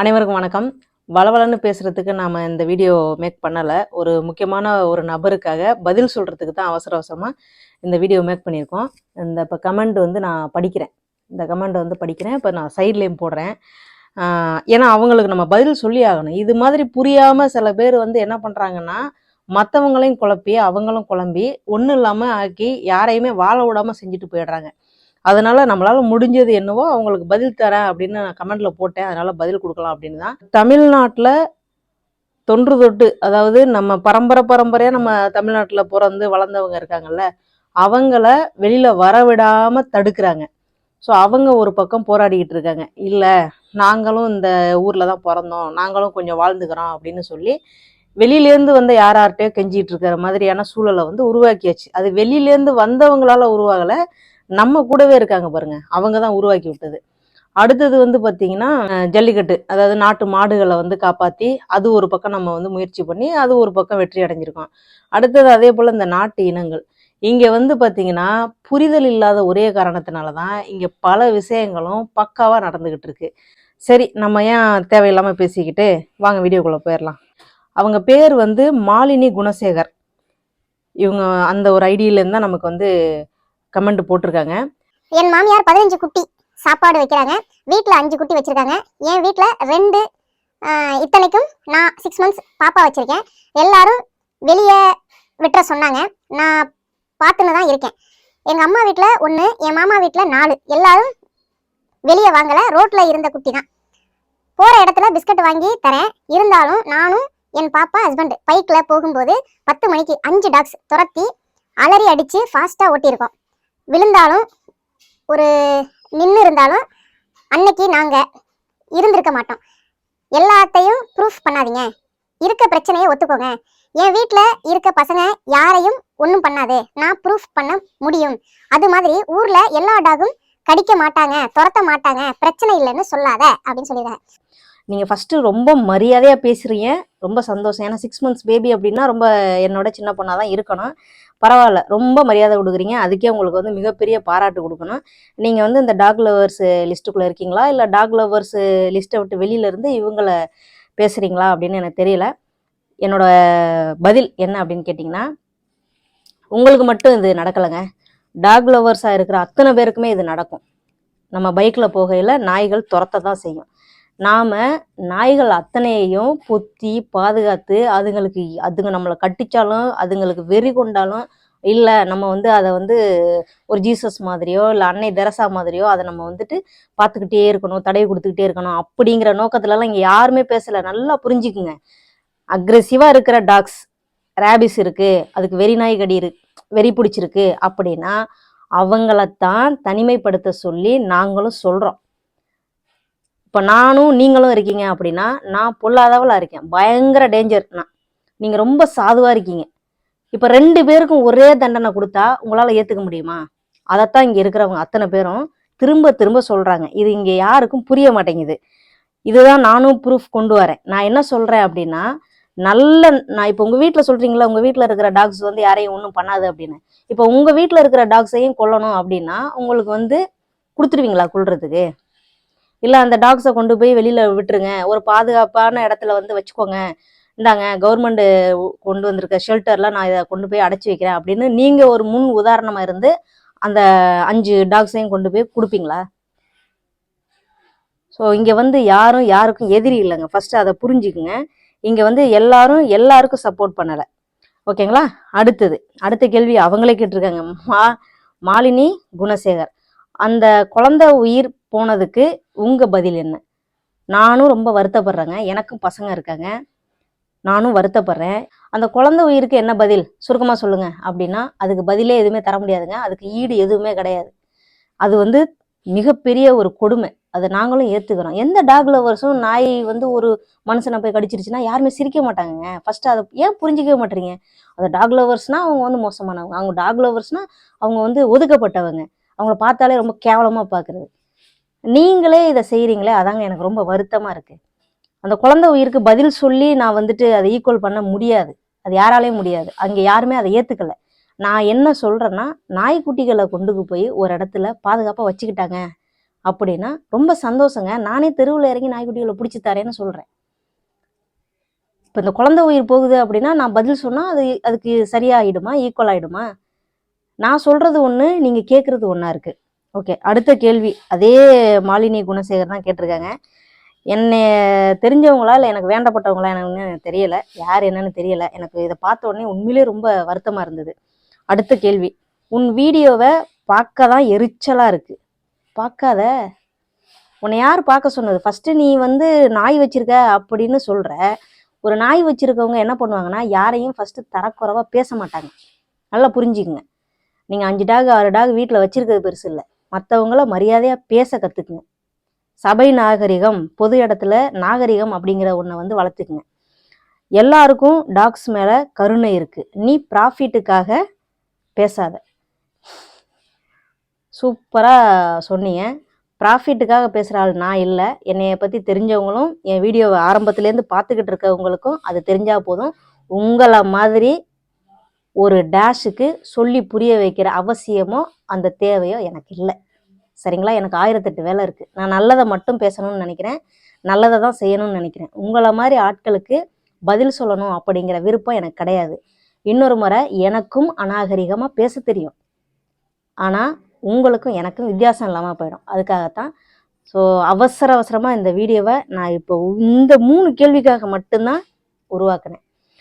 அனைவருக்கும் வணக்கம். வளவளன்னு பேசுகிறதுக்கு நாம் இந்த வீடியோ மேக் பண்ணலை. ஒரு முக்கியமான ஒரு நபருக்காக பதில் சொல்கிறதுக்கு தான் அவசர அவசரமாக இந்த வீடியோ மேக் பண்ணியிருக்கோம். இந்த இப்போ கமெண்ட் வந்து நான் படிக்கிறேன். இந்த கமெண்ட் வந்து படிக்கிறேன். இப்போ நான் சைட்லேயும் போடுறேன். ஏன்னா அவங்களுக்கு நம்ம பதில் சொல்லி ஆகணும். இது மாதிரி புரியாமல் சில பேர் வந்து என்ன பண்ணுறாங்கன்னா மற்றவங்களையும் குழப்பி அவங்களும் குழம்பி ஒன்றும் இல்லாமல் ஆக்கி யாரையுமே வாழ விடாமல் செஞ்சுட்டு போயிடுறாங்க. அதனால நம்மளால முடிஞ்சது என்னவோ அவங்களுக்கு பதில் தரேன் அப்படின்னு நான் கமெண்ட்ல போட்டேன். அதனால பதில் கொடுக்கலாம் அப்படின்னு தான் தமிழ்நாட்டில் தொன்று தொட்டு அதாவது நம்ம பரம்பரை பரம்பரையாக நம்ம தமிழ்நாட்டில் பிறந்து வளர்ந்தவங்க இருக்காங்கல்ல அவங்கள வெளியில வரவிடாம தடுக்கிறாங்க. ஸோ அவங்க ஒரு பக்கம் போராடிக்கிட்டு இருக்காங்க. இல்லை நாங்களும் இந்த ஊர்ல தான் பிறந்தோம் நாங்களும் கொஞ்சம் வாழ்ந்துக்கிறோம் அப்படின்னு சொல்லி வெளியிலேருந்து வந்த யார் யார்கிட்டயோ கெஞ்சிட்டு இருக்கிற மாதிரியான சூழலை வந்து உருவாக்கியாச்சு. அது வெளியிலேருந்து வந்தவங்களால உருவாகலை நம்ம கூடவே இருக்காங்க பாருங்க. அவங்க தான் உருவாக்கி விட்டது. அடுத்தது வந்து பார்த்தீங்கன்னா ஜல்லிக்கட்டு. அதாவது நாட்டு மாடுகளை வந்து காப்பாற்றி அது ஒரு பக்கம் நம்ம வந்து முயற்சி பண்ணி அது ஒரு பக்கம் வெற்றி அடைஞ்சிருக்கோம். அடுத்தது அதே போல் இந்த நாட்டு இனங்கள். இங்கே வந்து பார்த்தீங்கன்னா புரிதல் இல்லாத ஒரே காரணத்தினால தான் இங்கே பல விஷயங்களும் பக்காவாக நடந்துக்கிட்டு இருக்கு சரி நம்ம ஏன் தேவையில்லாமல் பேசிக்கிட்டு வாங்க வீடியோக்குள்ளே போயிடலாம் அவங்க பேர் வந்து மாலினி குணசேகர். இவங்க அந்த ஒரு ஐடியிலேருந்து தான் நமக்கு வந்து கமெண்ட் போட்டிருக்காங்க. என் மாமியார் பதினஞ்சு குட்டி சாப்பாடு வைக்கிறாங்க. வீட்டில் அஞ்சு குட்டி வச்சிருக்காங்க. என் வீட்டில் ரெண்டு இத்தனைக்கும் நான் சிக்ஸ் மந்த்ஸ் பாப்பா வச்சுருக்கேன். எல்லாரும் வெளியே விட்டுற சொன்னாங்க. நான் பார்த்துன்னு தான் இருக்கேன். எங்கள் அம்மா வீட்டில் ஒன்று என் மாமா வீட்டில் நாலு. எல்லாரும் வெளியே வாங்கலை. ரோட்டில் இருந்த குட்டி தான். போகிற இடத்துல பிஸ்கட் வாங்கி தரேன். இருந்தாலும் நானும் என் பாப்பா ஹஸ்பண்ட் பைக்கில் போகும்போது பத்து மணிக்கு அஞ்சு டாக்ஸ் துரத்தி அலறி அடித்து ஃபாஸ்ட்டாக ஓட்டியிருக்கோம். விழுந்தாலும் ஒரு நின்று இருந்தாலும் அன்னைக்கு நாங்கள் இருந்திருக்க மாட்டோம். எல்லாத்தையும் ப்ரூஃப் பண்ணாதீங்க. இருக்க பிரச்சனையை ஒத்துக்கோங்க. என் வீட்டில் இருக்க பசங்க யாரையும் ஒன்றும் பண்ணாது. நான் ப்ரூஃப் பண்ண முடியும். அது மாதிரி ஊரில் எல்லா டாகும் கடிக்க மாட்டாங்க துரத்த மாட்டாங்க. பிரச்சனை இல்லைன்னு சொல்லாத அப்படின்னு சொல்லிடுறேன். நீங்கள் ஃபஸ்ட்டு ரொம்ப மரியாதையாக பேசுகிறீங்க ரொம்ப சந்தோஷம். ஏன்னா சிக்ஸ் மந்த்ஸ் பேபி அப்படின்னா ரொம்ப என்னோட சின்ன பொண்ணாக தான் இருக்கணும். பரவாயில்ல. ரொம்ப மரியாதை கொடுக்குறீங்க. அதுக்கே உங்களுக்கு வந்து மிகப்பெரிய பாராட்டு கொடுக்கணும். நீங்கள் வந்து இந்த டாக் லவர்ஸ் லிஸ்ட்டுக்குள்ளே இருக்கீங்களா? இல்லை டாக் லவர்ஸ் லிஸ்ட்டை விட்டு வெளியிலேருந்து இவங்களை இவங்கள பேசுகிறீங்களா அப்படின்னு எனக்கு தெரியல. என்னோட பதில் என்ன அப்படின்னு கேட்டிங்கன்னா உங்களுக்கு மட்டும் இது நடக்கலைங்க. டாக் லவர்ஸாக இருக்கிற அத்தனை பேருக்குமே இது நடக்கும். நம்ம பைக்கில் போகையில் நாய்கள் துரத்த தான் செய்யும். நாம் நாய்கள் அத்தனையையும் பொத்தி பாதுகாத்து அதுங்களுக்கு அதுங்க நம்மளை கட்டிச்சாலும் அதுங்களுக்கு வெறி கொண்டாலும் இல்லை நம்ம வந்து அதை வந்து ஒரு ஜீசஸ் மாதிரியோ இல்லை அன்னை தெரசா மாதிரியோ அதை நம்ம வந்துட்டு பார்த்துக்கிட்டே இருக்கணும் தடை கொடுத்துக்கிட்டே இருக்கணும் அப்படிங்கிற நோக்கத்துலலாம் இங்கே யாருமே பேசலை. நல்லா புரிஞ்சுக்குங்க. அக்ரெசிவாக இருக்கிற டாக்ஸ் ரேபிஸ் இருக்குது அதுக்கு வெறி நாய் கடி இரு வெறி பிடிச்சிருக்கு அப்படின்னா அவங்களத்தான் தனிமைப்படுத்த சொல்லி நாங்களும் சொல்கிறோம் இப்போ நானும் நீங்களும் இருக்கீங்க அப்படின்னா நான் பொல்லாதவளாக இருக்கேன். பயங்கர டேஞ்சர் நான். நீங்கள் ரொம்ப சாதுவாக இருக்கீங்க. இப்போ ரெண்டு பேருக்கும் ஒரே தண்டனை கொடுத்தா உங்களால் ஏற்றுக்க முடியுமா? அதைத்தான் இங்கே இருக்கிறவங்க அத்தனை பேரும் திரும்ப திரும்ப சொல்கிறாங்க இது இங்கே யாருக்கும் புரிய மாட்டேங்குது. இதுதான் நானும் ப்ரூஃப் கொண்டு வரேன். நான் என்ன சொல்கிறேன் அப்படின்னா நல்ல நான் இப்போ உங்கள் வீட்டில் சொல்கிறீங்களா உங்கள் வீட்டில் இருக்கிற டாக்ஸ் வந்து யாரையும் ஒன்றும் பண்ணாது அப்படின்னு. இப்போ உங்கள் வீட்டில் இருக்கிற டாக்ஸையும் கொல்லணும் அப்படின்னா உங்களுக்கு வந்து கொடுத்துருவீங்களா கொள்றதுக்கு இல்லை அந்த டாக்ஸை கொண்டு போய் வெளியில் விட்டுருங்க. ஒரு பாதுகாப்பான இடத்துல வந்து வச்சுக்கோங்க. இந்தாங்க கவர்மெண்ட்டு கொண்டு வந்திருக்க ஷெல்டரில் நான் இதை கொண்டு போய் அடைச்சி வைக்கிறேன் அப்படின்னு நீங்கள் ஒரு முன் உதாரணமாக இருந்து அந்த அஞ்சு டாக்ஸையும் கொண்டு போய் கொடுப்பீங்களா? ஸோ இங்கே வந்து யாரும் யாருக்கும் எதிரி இல்லைங்க. ஃபஸ்ட்டு அதை புரிஞ்சுக்குங்க. இங்கே வந்து எல்லாரும் எல்லாருக்கும் சப்போர்ட் பண்ணலை. ஓகேங்களா? அடுத்தது அடுத்த கேள்வி அவங்களே கேட்டிருக்காங்க. மா மாலினி குணசேகர். அந்த குழந்தை உயிர் போனதுக்கு உங்கள் பதில் என்ன? நானும் ரொம்ப வருத்தப்படுறேங்க. எனக்கும் பசங்க இருக்காங்க. நானும் வருத்தப்படுறேன். அந்த குழந்தை உயிருக்கு என்ன பதில்? சுருக்கமாக சொல்லுங்க. அப்படின்னா அதுக்கு பதிலே எதுவுமே தர முடியாதுங்க. அதுக்கு ஈடு எதுவுமே கிடையாது. அது வந்து மிகப்பெரிய ஒரு கொடுமை. அதை நாங்களும் ஏற்றுக்கிறோம் எந்த டாக் லவர்ஸும் நாய் வந்து ஒரு மனுஷனை போய் கடிச்சிருச்சுன்னா யாருமே சிரிக்க மாட்டாங்கங்க. ஃபஸ்ட்டு அதை ஏன் புரிஞ்சிக்கவே மாட்டேறீங்க? அந்த டாக் லவர்ஸ்னால் அவங்க வந்து மோசமானவங்க. அவங்க டாக் லவர்ஸ்னால் அவங்க வந்து ஒதுக்கப்பட்டவங்க. அவங்கள பார்த்தாலே ரொம்ப கேவலமாக பார்க்குறது. நீங்களே இதை செய்கிறீங்களே அதாங்க எனக்கு ரொம்ப வருத்தமாக இருக்குது அந்த குழந்தை உயிருக்கு பதில் சொல்லி நான் வந்துட்டு அதை ஈக்குவல் பண்ண முடியாது. அது யாராலையும் முடியாது. அங்கே யாருமே அதை ஏற்றுக்கல நான் என்ன சொல்கிறேன்னா நாய்க்குட்டிகளை கொண்டு போய் ஒரு இடத்துல பாதுகாப்பாக வச்சுக்கிட்டாங்க அப்படின்னா ரொம்ப சந்தோஷங்க. நானே தெருவில் இறங்கி நாய்க்குட்டிகளை பிடிச்சி தரேன்னு சொல்கிறேன் இப்போ இந்த குழந்தை உயிர் போகுது அப்படின்னா நான் பதில் சொன்னால் அது அதுக்கு சரியாயிடுமா ஈக்குவல் ஆகிடுமா நான் சொல்கிறது ஒன்று நீங்கள் கேட்குறது ஒன்றா இருக்குது ஓகே அடுத்த கேள்வி. அதே மாலினி குணசேகர் தான் கேட்டிருக்காங்க. என்னை தெரிஞ்சவங்களா இல்லை எனக்கு வேண்டப்பட்டவங்களா எனக்கு எனக்கு தெரியல. யார் என்னன்னு தெரியல. எனக்கு இதை பார்த்த உடனே உண்மையிலே ரொம்ப வருத்தமாக இருந்தது. அடுத்த கேள்வி. உன் வீடியோவை பார்க்க தான் எரிச்சலாக இருக்குது பார்க்காத. உன்னை யார் பார்க்க சொன்னது? ஃபஸ்ட்டு நீ வந்து நாய் வச்சிருக்க அப்படின்னு சொல்கிற ஒரு நாய் வச்சிருக்கவங்க என்ன பண்ணுவாங்கன்னா யாரையும் ஃபஸ்ட்டு தரக்குறைவாக பேச மாட்டாங்க. நல்லா புரிஞ்சுக்குங்க. நீங்கள் அஞ்சு டாக் ஆறு டாக் வீட்டில் வச்சுருக்கிறது பெருசு இல்லை. மற்றவங்கள மரியாதையாக பேச கற்றுக்குங்க சபை நாகரிகம் பொது இடத்துல நாகரிகம் அப்படிங்கிற ஒன்றை வந்து வளர்த்துக்குங்க. எல்லாருக்கும் டாக்ஸ் மேலே கருணை இருக்குது நீ ப்ராஃபிட்டுக்காக பேசாத. சூப்பராக சொன்னீங்க. ப்ராஃபிட்டுக்காக பேசுகிற ஆள் நான் இல்லை. என்னைய பற்றி தெரிஞ்சவங்களும் என் வீடியோவை ஆரம்பத்துலேருந்து பார்த்துக்கிட்டு இருக்கவங்களுக்கும் அது தெரிஞ்சால் போதும். உங்களை மாதிரி ஒரு டேஷுக்கு சொல்லி புரிய வைக்கிற அவசியமோ அந்த தேவையோ எனக்கு இல்லை. சரிங்களா? எனக்கு ஆயிரத்தெட்டு வேலை இருக்குது நான் நல்லதை மட்டும் பேசணும்னு நினைக்கிறேன். நல்லதை தான் செய்யணும்னு நினைக்கிறேன். உங்களை மாதிரி ஆட்களுக்கு பதில் சொல்லணும் அப்படிங்கிற விருப்பம் எனக்கு கிடையாது. இன்னொரு முறை எனக்கும் அநாகரிகமாக பேச தெரியும். ஆனால் உங்களுக்கும் எனக்கும் வித்தியாசம் இல்லாமல் போயிடும். அதுக்காகத்தான். ஸோ அவசர அவசரமாக இந்த வீடியோவை நான் இப்போ இந்த மூணு கேள்விக்காக மட்டும்தான் உருவாக்குனேன்.